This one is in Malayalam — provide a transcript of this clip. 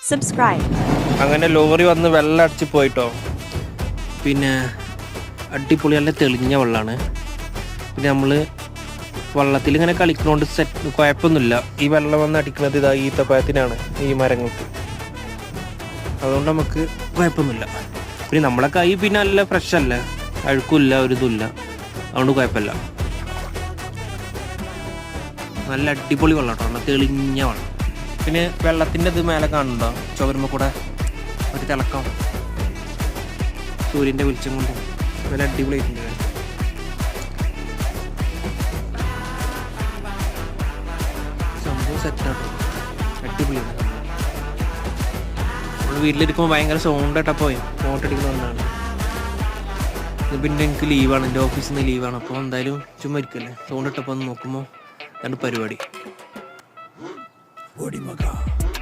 subscribe, അങ്ങനെ ലോറി വന്ന് വെള്ളം അടിച്ച് പോയിട്ടോ. പിന്നെ അടിപൊളി നല്ല തെളിഞ്ഞ വെള്ളമാണ് പിന്നെ നമ്മൾ വള്ളത്തിൽ ഇങ്ങനെ കളിക്കുന്നതുകൊണ്ട് സെറ്റ് കുഴപ്പമൊന്നുമില്ല. ഈ വെള്ളം വന്ന് അടിക്കുന്നത് ഇതാ ഈ തപ്പായത്തിനാണ് ഈ മരങ്ങൾക്ക്. അതുകൊണ്ട് നമുക്ക് കുഴപ്പമൊന്നുമില്ല. പിന്നെ നമ്മളെ കൈ പിന്നെ നല്ല ഫ്രഷ് അല്ല? അഴുക്കില്ല ഒരു ഇതുമില്ല അതുകൊണ്ട് കുഴപ്പമില്ല. നല്ല അടിപൊളി വെള്ളം കേട്ടോ നല്ല തെളിഞ്ഞ വെള്ളം. പിന്നെ വെള്ളത്തിന്റെ ഇത് മേലെ കാണുന്നുണ്ടോ? ചുവരുമ്പോൾ കൂടെ ഒരു തിളക്കം. സൂര്യന്റെ വെളിച്ചം കൊണ്ട്. നല്ല അടിപൊളിയായിട്ടുണ്ട്. സംഭവം സെറ്റാട്ടോ അടിപൊളിയാണ് നമ്മൾ വീട്ടിലിരിക്കുമ്പോൾ ഭയങ്കര സൗണ്ട് പോയി. ഫോട്ടടിക്കുന്നതുകൊണ്ടാണ് ഇത് പിന്നെ എനിക്ക് ലീവാണ് എന്റെ ഓഫീസിൽ നിന്ന് ലീവാണ് അപ്പോൾ എന്തായാലും ചുമ്മാ ഇരിക്കല്ലേ? സൗണ്ട് ഇട്ടപ്പോൾ ഒന്ന് നോക്കുമ്പോൾ രണ്ട് പരിപാടി. 折り曲が。